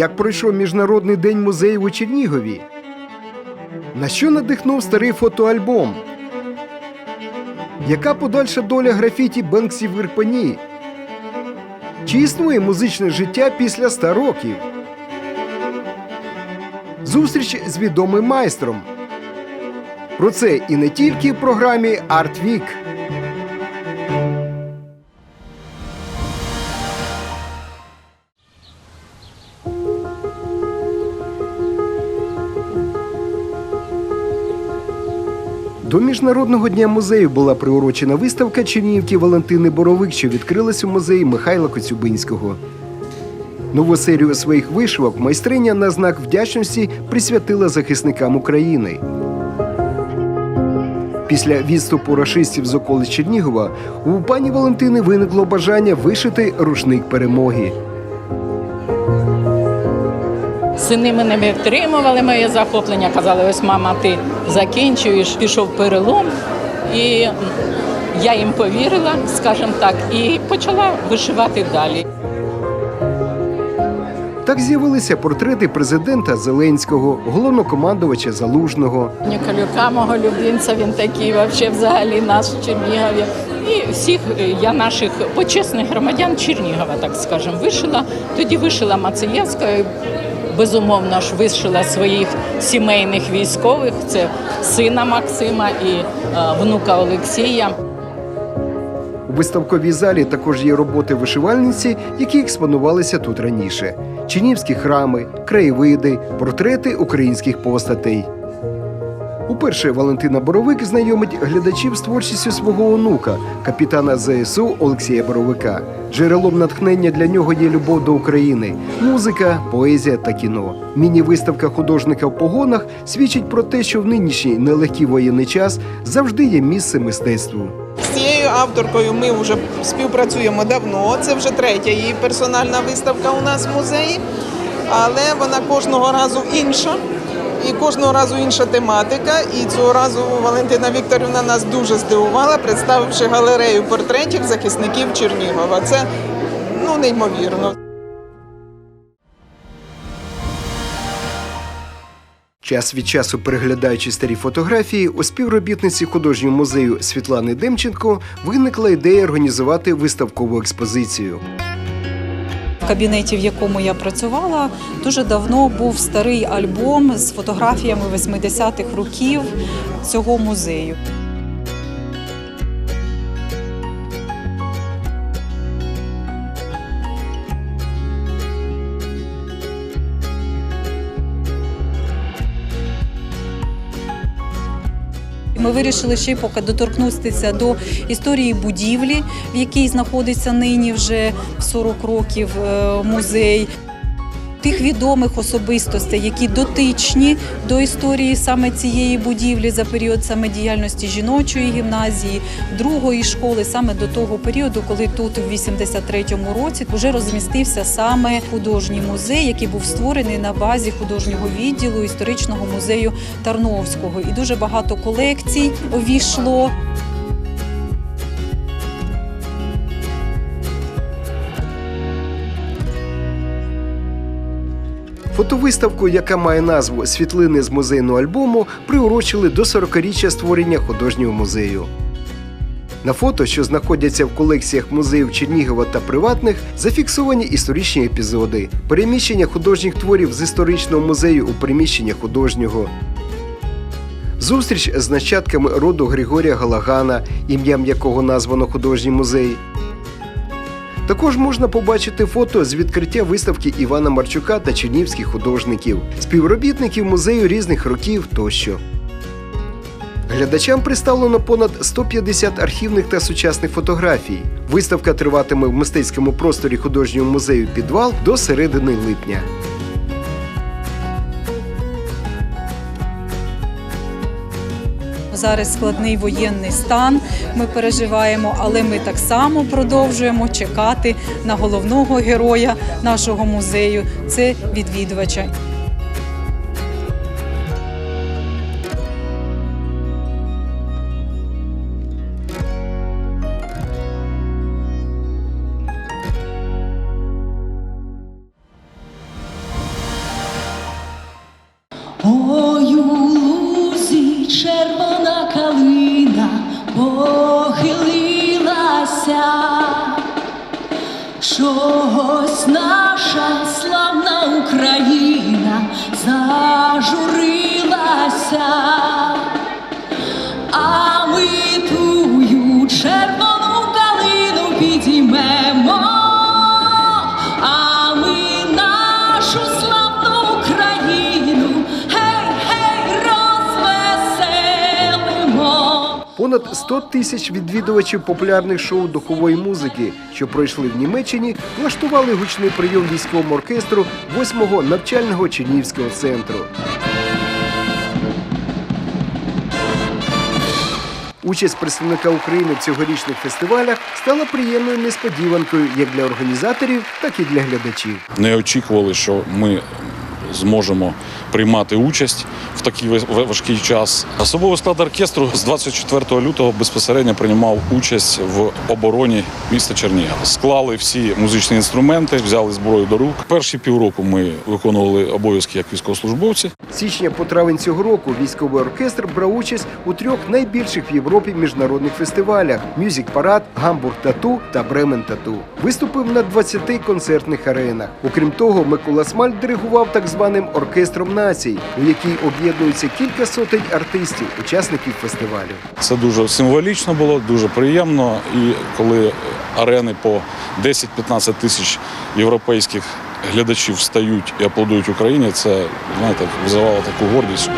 Як пройшов Міжнародний день музеїв у Чернігові? На що надихнув старий фотоальбом? Яка подальша доля графіті Бенксів в Ірпені? Чи існує музичне життя після ста років? Зустріч з відомим майстром. Про це і не тільки в програмі Art До Міжнародного дня музею була приурочена виставка Чернігівки Валентини Боровик, що відкрилась у музеї Михайла Коцюбинського. Нову серію своїх вишивок майстриня на знак вдячності присвятила захисникам України. Після відступу рашистів з околиць Чернігова у пані Валентини виникло бажання вишити рушник перемоги. Сини мене не втримували моє захоплення. Казали, ось мама, ти закінчуєш, пішов перелом. І я їм повірила, скажімо так, і почала вишивати далі. Так з'явилися портрети президента Зеленського, головнокомандувача Залужного, Ніколюка, мого любимця, він такий вообще взагалі наш в Чернігові. І всіх е, я наших почесних громадян Чернігова, так скажемо, вишила. Тоді вишила Мацеєвська. Безумовно ж вишила своїх сімейних військових. Це сина Максима і е, внука Олексія. У виставковій залі також є роботи вишивальниці, які експонувалися тут раніше: чинівські храми, краєвиди, портрети українських постатей. Уперше Валентина Боровик знайомить глядачів з творчістю свого онука, капітана ЗСУ Олексія Боровика. Джерелом натхнення для нього є любов до України, музика, поезія та кіно. Міні-виставка художника в погонах свідчить про те, що в нинішній нелегкий воєнний час завжди є місце мистецтву. З цією авторкою ми вже співпрацюємо давно. Це вже третя її персональна виставка у нас в музеї, але вона кожного разу інша. І кожного разу інша тематика. І цього разу Валентина Вікторівна нас дуже здивувала, представивши галерею портретів захисників Чернігова. Це ну неймовірно. Час від часу переглядаючи старі фотографії, у співробітниці художнього музею Світлани Демченко виникла ідея організувати виставкову експозицію. Кабінеті, в якому я працювала, дуже давно був старий альбом з фотографіями 80-х років цього музею. Ми вирішили ще поки доторкнутися до історії будівлі, в якій знаходиться нині вже 40 років е, музей. Тих відомих особистостей, які дотичні до історії саме цієї будівлі за період саме діяльності жіночої гімназії, другої школи, саме до того періоду, коли тут в 83-му році вже розмістився саме художній музей, який був створений на базі художнього відділу історичного музею Тарновського. І дуже багато колекцій увійшло. Фотовиставку, яка має назву Світлини з музейного альбому, приурочили до 40-річчя створення художнього музею. На фото, що знаходяться в колекціях музеїв Чернігова та приватних, зафіксовані історичні епізоди, переміщення художніх творів з історичного музею у приміщення художнього. Зустріч з нащадками роду Григорія Галагана, ім'ям якого названо художній музей. Також можна побачити фото з відкриття виставки Івана Марчука та чернівських художників, співробітників музею різних років тощо. Глядачам представлено понад 150 архівних та сучасних фотографій. Виставка триватиме в мистецькому просторі художнього музею Підвал до середини липня. Зараз складний воєнний стан. Ми переживаємо, але ми так само продовжуємо чекати на головного героя нашого музею це відвідувача. Похилилася, чогось наша славна Україна зажурилася, Понад 100 тисяч відвідувачів популярних шоу духової музики, що пройшли в Німеччині, влаштували гучний прийом військовому оркестру 8-го навчального Чернігівського центру. Участь представника України в цьогорічних фестивалях стала приємною несподіванкою як для організаторів, так і для глядачів. не очікували, що ми зможемо приймати участь в такий ва- важкий час. Особовий склад оркестру з 24 лютого безпосередньо приймав участь в обороні міста Чернігова. Склали всі музичні інструменти, взяли зброю до рук. Перші півроку ми виконували обов'язки як військовослужбовці. З січня по травень цього року військовий оркестр брав участь у трьох найбільших в Європі міжнародних фестивалях: Мюзік Парад, Гамбург Тату та Бремен Тату. Виступив на 20 концертних аренах. Окрім того, Микола Смаль диригував так званим оркестром націй, у якій об'єднуються кілька сотень артистів, учасників фестивалю. Це дуже символічно було, дуже приємно. І коли арени по 10-15 тисяч європейських глядачів встають і аплодують Україні, це знаєте, визивало таку гордість.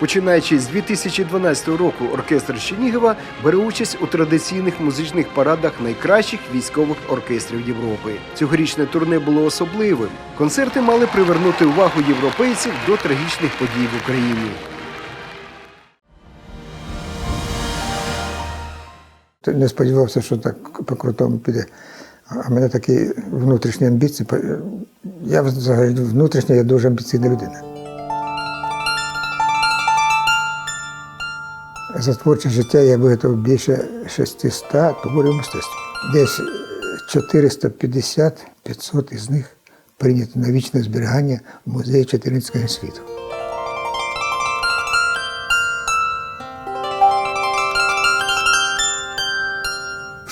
Починаючи з 2012 року, оркестр Чернігова бере участь у традиційних музичних парадах найкращих військових оркестрів Європи. Цьогорічне турне було особливим. Концерти мали привернути увагу європейців до трагічних подій в Україні. Не сподівався, що так по-крутому піде. А в мене такі внутрішні амбіції. Я взагалі внутрішня, я дуже амбіційна людина. За творче життя я виготовив більше 600 творів мистецтва. Десь 450-500 із них прийнято на вічне зберігання в музеї Чотиринського світу.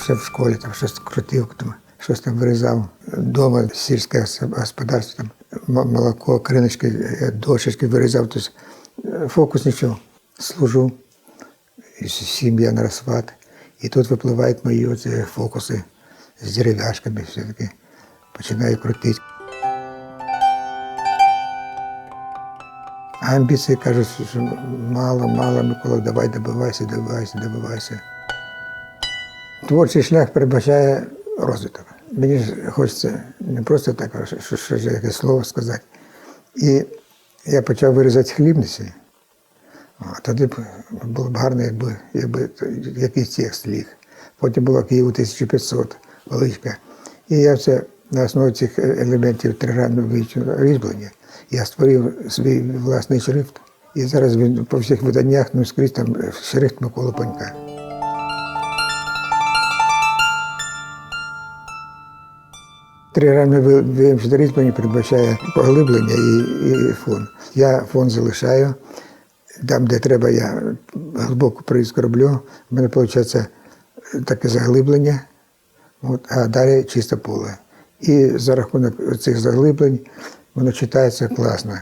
ще в школі там щось крутив, щось там вирізав. Дома сільське господарство, там молоко, криночки, е, дощечки вирізав. Тобто е, фокус нічого. Служу, сім'я на розпад. І тут випливають мої оці фокуси з дерев'яшками, все-таки починаю крутити. А амбіції кажуть, що мало, мало, Микола, давай добивайся, добивайся, добивайся. Творчий шлях передбачає розвиток. Мені ж хочеться не просто так, а що, що якесь слово сказати. І я почав вирізати хлібниці. Тоді б було б гарно, якби, якби якийсь текст ліг. Потім було Києву 1500, величка. І я це на основі цих елементів тригранного різьблення я створив свій власний шрифт. І зараз він по всіх виданнях, ну скрізь там шрифт Миколи Панька. Тригранне вимшне різьблення передбачає поглиблення і, і фон. Я фон залишаю. Там, де треба, я глибоку прорізку роблю. У мене виходить таке заглиблення, от, а далі чисте поле. І за рахунок цих заглиблень воно читається класно.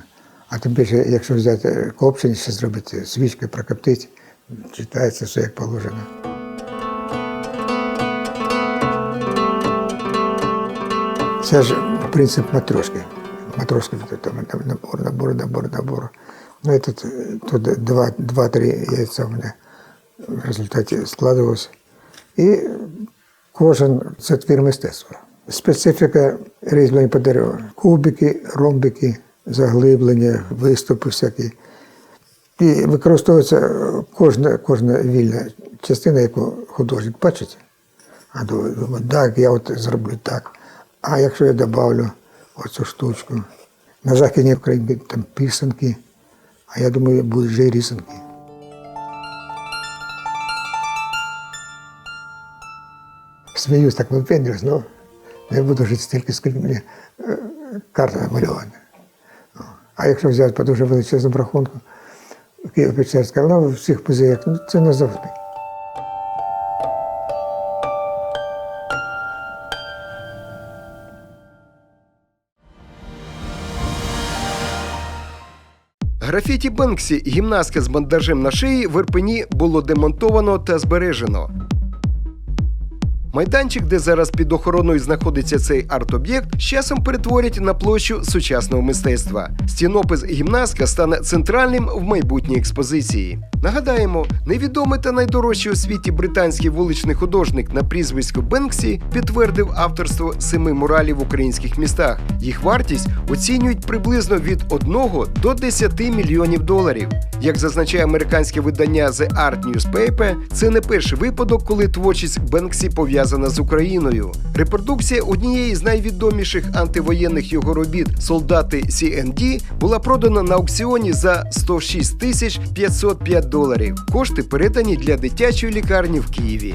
А тим більше, якщо взяти копчення, ще зробити свічки, прокоптити, читається все як положено. Це ж принцип матрошки. Матрошки набор, набор, набор, набор. Ну, і тут, тут два, два-три яйця в мене в результаті складувалося. І кожен це твір мистецтва. Специфіка різьблення по дереву. Кубики, ромбики, заглиблення, виступи всякі. І використовується кожна, кожна вільна частина, яку художник бачить. А думаю, так, я от зроблю так. А якщо я додавлю оцю штучку, на Західній Україні там писанки, а я думаю, будуть вже і рисанки. сміюсь, так випендрюсь, ну, не буду жити стільки, скільки мені е, карта намальована. А якщо взяти по дуже величезному рахунку, Києво-Печерська вона в всіх музеях, ну це назавжди. Графіті Бенксі, гімнастка з бандажем на шиї в Ірпені було демонтовано та збережено. Майданчик, де зараз під охороною знаходиться цей арт-об'єкт, з часом перетворять на площу сучасного мистецтва. Стінопис гімнастка стане центральним в майбутній експозиції. Нагадаємо, невідомий та найдорожчий у світі британський вуличний художник на прізвисько Бенксі підтвердив авторство семи муралів в українських містах. Їх вартість оцінюють приблизно від 1 до 10 мільйонів доларів. Як зазначає американське видання The Art Newspaper, це не перший випадок, коли творчість Бенксі пов'язана з Україною. Репродукція однієї з найвідоміших антивоєнних його робіт солдати CND була продана на аукціоні за 106 тисяч 505 доларів. Кошти передані для дитячої лікарні в Києві.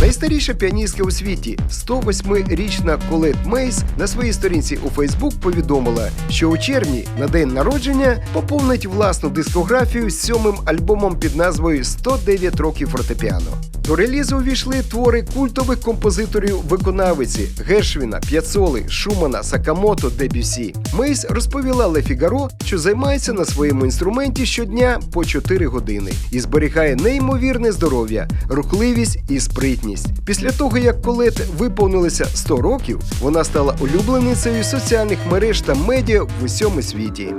Найстаріша піаністка у світі, 108-річна Колет Мейс, на своїй сторінці у Фейсбук повідомила, що у червні на день народження поповнить власну дискографію з сьомим альбомом під назвою «109 років фортепіано. До релізу увійшли твори культових композиторів виконавиці Гершвіна, П'яцоли, Шумана, Сакамото, Дебюсі. Мейс розповіла Ле Фігаро, що займається на своєму інструменті щодня по 4 години і зберігає неймовірне здоров'я, рухливість і спритність. Після того, як Колет виповнилося 100 років, вона стала улюбленицею соціальних мереж та медіа в усьому світі.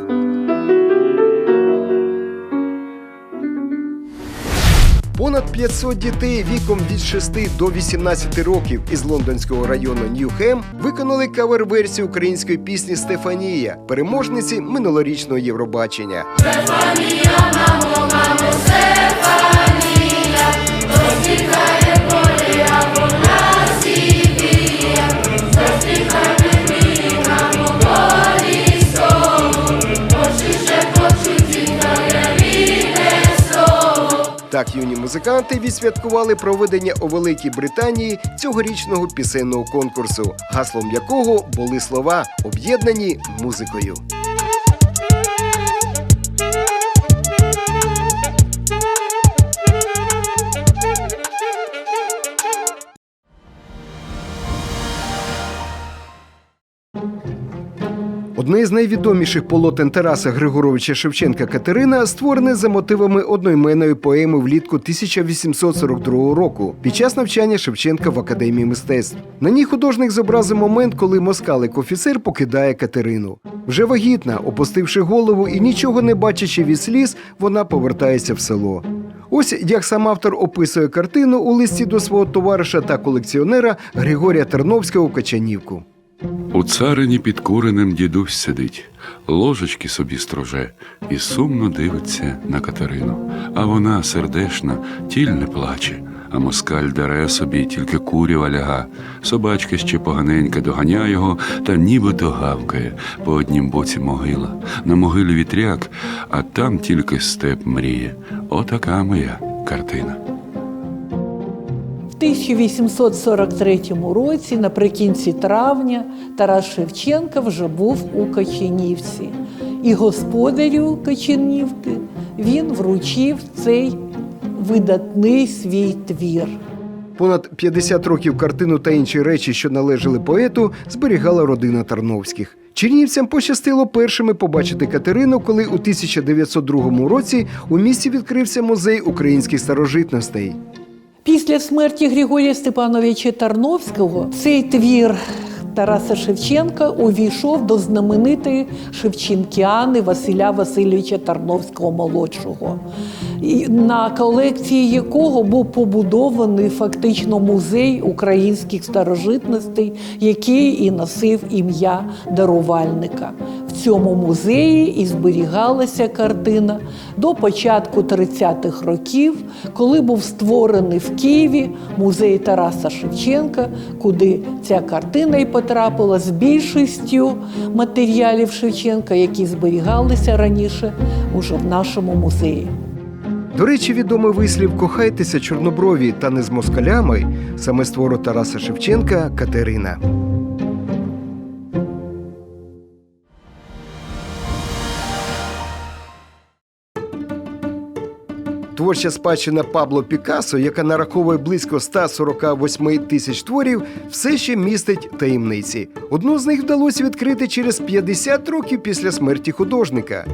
Понад 500 дітей віком від 6 до 18 років із лондонського району Ньюхем виконали кавер-версію української пісні Стефанія, переможниці минулорічного Євробачення. Так юні музиканти відсвяткували проведення у Великій Британії цьогорічного пісенного конкурсу, гаслом якого були слова об'єднані музикою. Одне з найвідоміших полотен Тараса Григоровича Шевченка Катерина створене за мотивами одноіменної поеми влітку 1842 року під час навчання Шевченка в академії мистецтв. На ній художник зобразив момент, коли москалик офіцер покидає Катерину. Вже вагітна, опустивши голову і нічого не бачачи від сліз, вона повертається в село. Ось як сам автор описує картину у листі до свого товариша та колекціонера Григорія Терновського у Качанівку. У царині під куренем дідусь сидить, ложечки собі строже і сумно дивиться на Катерину. А вона сердешна, тіль не плаче, а москаль дере собі тільки курява ляга. Собачка ще поганенька доганяє його та нібито гавкає по однім боці могила. На могилі вітряк, а там тільки степ мріє. Отака моя картина. В 1843 році, наприкінці травня, Тарас Шевченко вже був у Каченівці. І господарю Каченівки він вручив цей видатний свій твір. Понад 50 років картину та інші речі, що належали поету, зберігала родина Тарновських. Чернівцям пощастило першими побачити Катерину, коли у 1902 році у місті відкрився музей українських старожитностей. Після смерті Григорія Степановича Тарновського цей твір Тараса Шевченка увійшов до знаменитої Шевченкіани Василя Васильовича Тарновського молодшого, на колекції якого був побудований фактично музей українських старожитностей, який і носив ім'я дарувальника. Цьому музеї і зберігалася картина до початку 30-х років, коли був створений в Києві музей Тараса Шевченка, куди ця картина і потрапила з більшістю матеріалів Шевченка, які зберігалися раніше уже в нашому музеї. До речі, відомий вислів Кохайтеся чорноброві та не з москалями саме з твору Тараса Шевченка Катерина. Творча спадщина Пабло Пікассо, яка нараховує близько 148 тисяч творів, все ще містить таємниці. Одну з них вдалося відкрити через 50 років після смерті художника.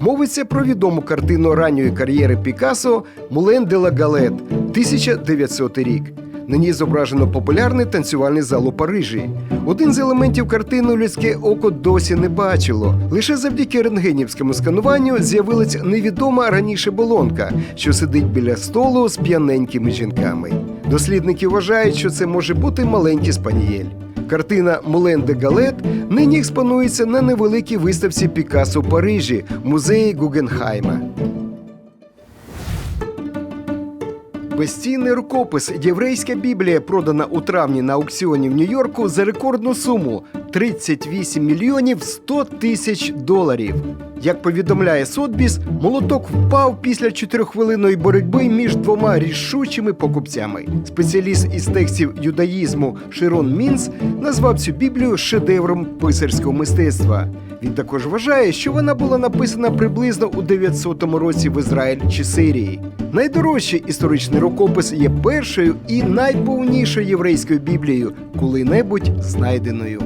Мовиться про відому картину ранньої кар'єри Пікассо Мулен де ла Галет, 1900 рік. На ній зображено популярний танцювальний зал у Парижі. Один з елементів картини людське око досі не бачило. Лише завдяки рентгенівському скануванню з'явилась невідома раніше болонка, що сидить біля столу з п'яненькими жінками. Дослідники вважають, що це може бути маленький спанієль. Картина Мулен де Галет нині експонується на невеликій виставці Пікассо в Парижі, музеї Гугенхайма. Безцінний рукопис Єврейська Біблія продана у травні на аукціоні в Нью-Йорку за рекордну суму 38 мільйонів 100 тисяч доларів. Як повідомляє Сотбіс, молоток впав після чотирьоххвилинної боротьби між двома рішучими покупцями. Спеціаліст із текстів юдаїзму Широн Мінс назвав цю біблію шедевром писарського мистецтва. Він також вважає, що вона була написана приблизно у 900 році в Ізраїль чи Сирії. Найдорожчий історичний рукопис є першою і найповнішою єврейською біблією, коли-небудь знайденою.